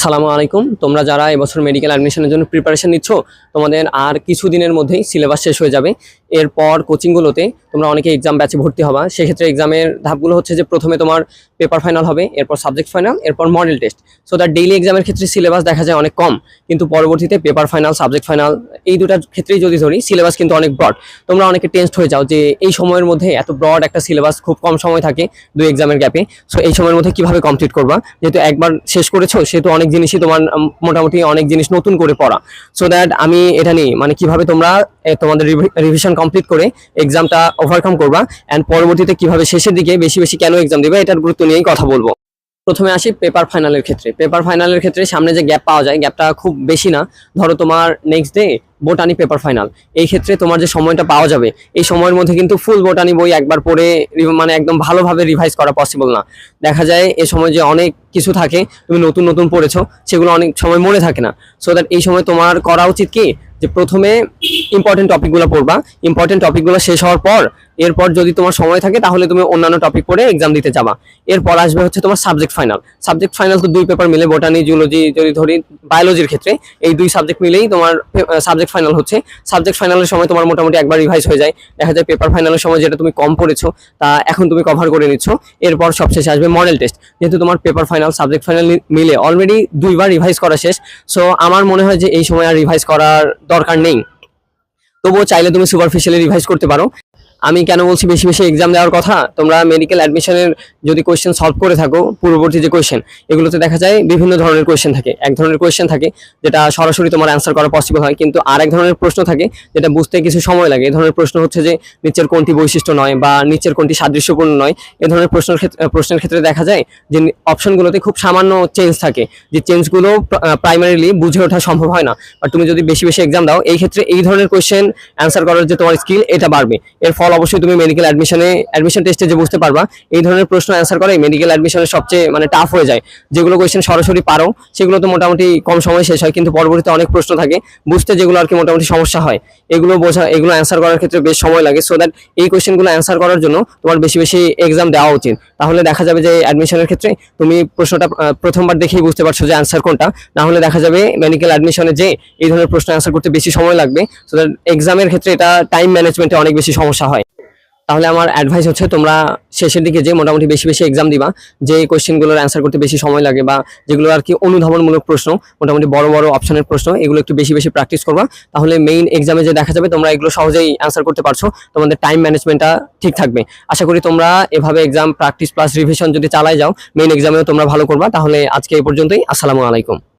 আসসালামু আলাইকুম। তোমরা যারা এবছর মেডিকেল অ্যাডমিশনের জন্য প্রিপারেশন নিচ্ছ, তোমাদের আর কিছু দিনের মধ্যেই সিলেবাস শেষ হয়ে যাবে। এরপর কোচিংগুলোতে তোমরা অনেকে এক্সাম ব্যাচে ভর্তি হবা। সেক্ষেত্রে এক্সামের ধাপগুলো হচ্ছে যে প্রথমে তোমার পেপার ফাইনাল হবে, এরপর সাবজেক্ট ফাইনাল এরপর model test so that daily এক্সামের ক্ষেত্রে সিলেবাস দেখা যায় অনেক কম, কিন্তু পরবর্তীতে পেপার ফাইনাল সাবজেক্ট ফাইনাল এই দুটার ক্ষেত্রেই যদি ধরি সিলেবাস কিন্তু অনেক ব্রড তোমরা অনেকে টেন্সড হয়ে যাও যে এই সময়ের মধ্যে এত ব্রড একটা সিলেবাস খুব কম সময় থাকে দুই এক্সামের গ্যাপে সো এই সময়ের মধ্যে কীভাবে কমপ্লিট করবা? যেহেতু একবার শেষ করেছ, সেহেতু অনেক জিনিসই তোমার মোটামুটি অনেক জিনিস নতুন করে পড়া। সো দ্যাট আমি এটা নিয়ে মানে কীভাবে তোমরা তোমাদের রিভিশন কমপ্লিট করে এক্সামটা ওভারকাম করবা অ্যান্ড পরবর্তীতে কীভাবে শেষের দিকে বেশি বেশি কেন এক্সাম দেবে, এটার গুরুত্ব নিয়েই কথা বলব। প্রথমে আসি পেপার ফাইনালের ক্ষেত্রে। পেপার ফাইনালের ক্ষেত্রে সামনে যে গ্যাপ পাওয়া যায় গ্যাপটা খুব বেশি না। ধরো তোমার next day botany paper final এই ক্ষেত্রে তোমার যে সময়টা পাওয়া যাবে, এই সময়ের মধ্যে কিন্তু ফুল বোটানি বই একবার পড়ে মানে একদম ভালোভাবে রিভাইজ করা পসিবল না। দেখা যায় এ সময় যে অনেক কিছু থাকে, তুমি নতুন নতুন পড়েছো, সেগুলো অনেক সময় মনে থাকে না। সো দ্যাট এই সময় তোমার করা উচিত কি? যে প্রথমে ইম্পর্টেন্ট টপিকগুলো পড়বা। ইম্পর্টেন্ট টপিকগুলো শেষ হওয়ার পর এরপর যদি তোমার সময় থাকে, তাহলে তুমি অন্যান্য টপিক পড়ে এক্সাম দিতে যাবা। এরপর আসবে হচ্ছে তোমার সাবজেক্ট ফাইনাল সাবজেক্ট ফাইনাল তো দুই পেপার মিলে বোটানি জুলজি যদি ধরি বায়োলজির ক্ষেত্রে, এই দুই সাবজেক্ট মিলেই তোমার সাবজেক্ট ফাইনাল হচ্ছে। সাবজেক্ট ফাইনালের সময় তোমার মোটামুটি একবার রিভাইজ হয়ে যায়। দেখা যায় পেপার ফাইনালের সময় যেটা তুমি কম পড়েছো, তা এখন তুমি কভার করে নিচ্ছ। এরপর সবশেষে আসবে মডেল টেস্ট যেহেতু তোমার পেপার ফাইনাল সাবজেক্ট ফাইনাল মিলে অলরেডি দুইবার রিভাইজ করা শেষ সো আমার মনে হয় যে এই সময় আর রিভাইজ করার দরকার নেই। তবুও চাইলে তুমি সুপারফিশিয়ালি রিভাইজ করতে পারো। আমি কেন বলছি বেশি বেশি এক্সাম দেওয়ার কথা? তোমরা মেডিকেল অ্যাডমিশনের যদি কোয়েশ্চেন সলভ করে থাকো, পূর্ববর্তী যে কোয়েশ্চেন এগুলোতে দেখা যায় বিভিন্ন ধরনের কোয়েশ্চেন থাকে। এক ধরনের কোয়েশ্চেন থাকে যেটা সরাসরি তোমার অ্যান্সার করা পসিবল হয়, কিন্তু আরেক ধরনের প্রশ্ন থাকে যেটা বুঝতে কিছু সময় লাগে। এই ধরনের প্রশ্ন হচ্ছে যে, নিচের কোনটি বৈশিষ্ট্য নয় বা নিচের কোনটি সাদৃশ্যপূর্ণ নয়? এ ধরনের প্রশ্নের ক্ষেত্রে প্রশ্নের ক্ষেত্রে দেখা যায় যে অপশনগুলোতে খুব সামান্য চেঞ্জ থাকে, যে চেঞ্জগুলো প্রাইমারিলি বুঝে ওঠা সম্ভব হয় না। আর তুমি যদি বেশি বেশি এক্সাম দাও, এই ক্ষেত্রে এই ধরনের কোয়েশ্চেন অ্যান্সার করার যে তোমার স্কিল এটা বাড়বে। এর ফল অবশ্যই তুমি মেডিকেল অ্যাডমিশনে অ্যাডমিশন টেস্টে যে বুঝতে পারবা, এই ধরনের প্রশ্ন অ্যান্সার করে মেডিকেল অ্যাডমিশনের সবচেয়ে মানে টাফ হয়ে যায়। যেগুলো কোয়েশ্চেন সরাসরি পারো, সেগুলো তো মোটামুটি কম সময় শেষ হয়, কিন্তু পরবর্তীতে অনেক প্রশ্ন থাকে। বুঝতে যেগুলো আর কি মোটামুটি সমস্যা হয়, এগুলো বোঝা, এগুলো অ্যান্সার করার ক্ষেত্রে বেশ সময় লাগে। সো দ্যাট এই কোয়েশ্চেনগুলো অ্যান্সার করার জন্য তোমার বেশি বেশি এক্সাম দেওয়া উচিত। তাহলে দেখা যাবে যে অ্যাডমিশনের ক্ষেত্রে তুমি প্রশ্নটা প্রথমবার দেখেই বুঝতে পারছ যে অ্যান্সার কোনটা। না হলে দেখা যাবে মেডিকেল অ্যাডমিশনে যে এই ধরনের প্রশ্ন অ্যান্সার করতে বেশি সময় লাগবে। সো দ্যাট এক্সামের ক্ষেত্রে এটা টাইম ম্যানেজমেন্টে অনেক বেশি সমস্যা হয়। তাহলে আমার অ্যাডভাইস হচ্ছে তোমরা শেষের দিকে যে মোটামুটি বেশি বেশি এক্সাম দিবা, যে কোশ্চেনগুলোর অ্যান্সার করতে বেশি সময় লাগে বা যেগুলো আর কি অনুধাবনমূলক প্রশ্ন, মোটামুটি বড় বড় অপশনের প্রশ্ন, এগুলো একটু বেশি বেশি প্র্যাকটিস করবা। তাহলে মেইন এক্সামে যে দেখা যাবে তোমরা এগুলো সহজেই অ্যান্সার করতে পারছ, তোমাদের টাইম ম্যানেজমেন্টটা ঠিক থাকবে। আশা করি তোমরা এভাবে এক্সাম প্র্যাকটিস প্লাস রিভিশন যদি চালাই যাও মেইন এক্সামেও তোমরা ভালো করবা। তাহলে আজকে এই পর্যন্তই, আসসালামু আলাইকুম।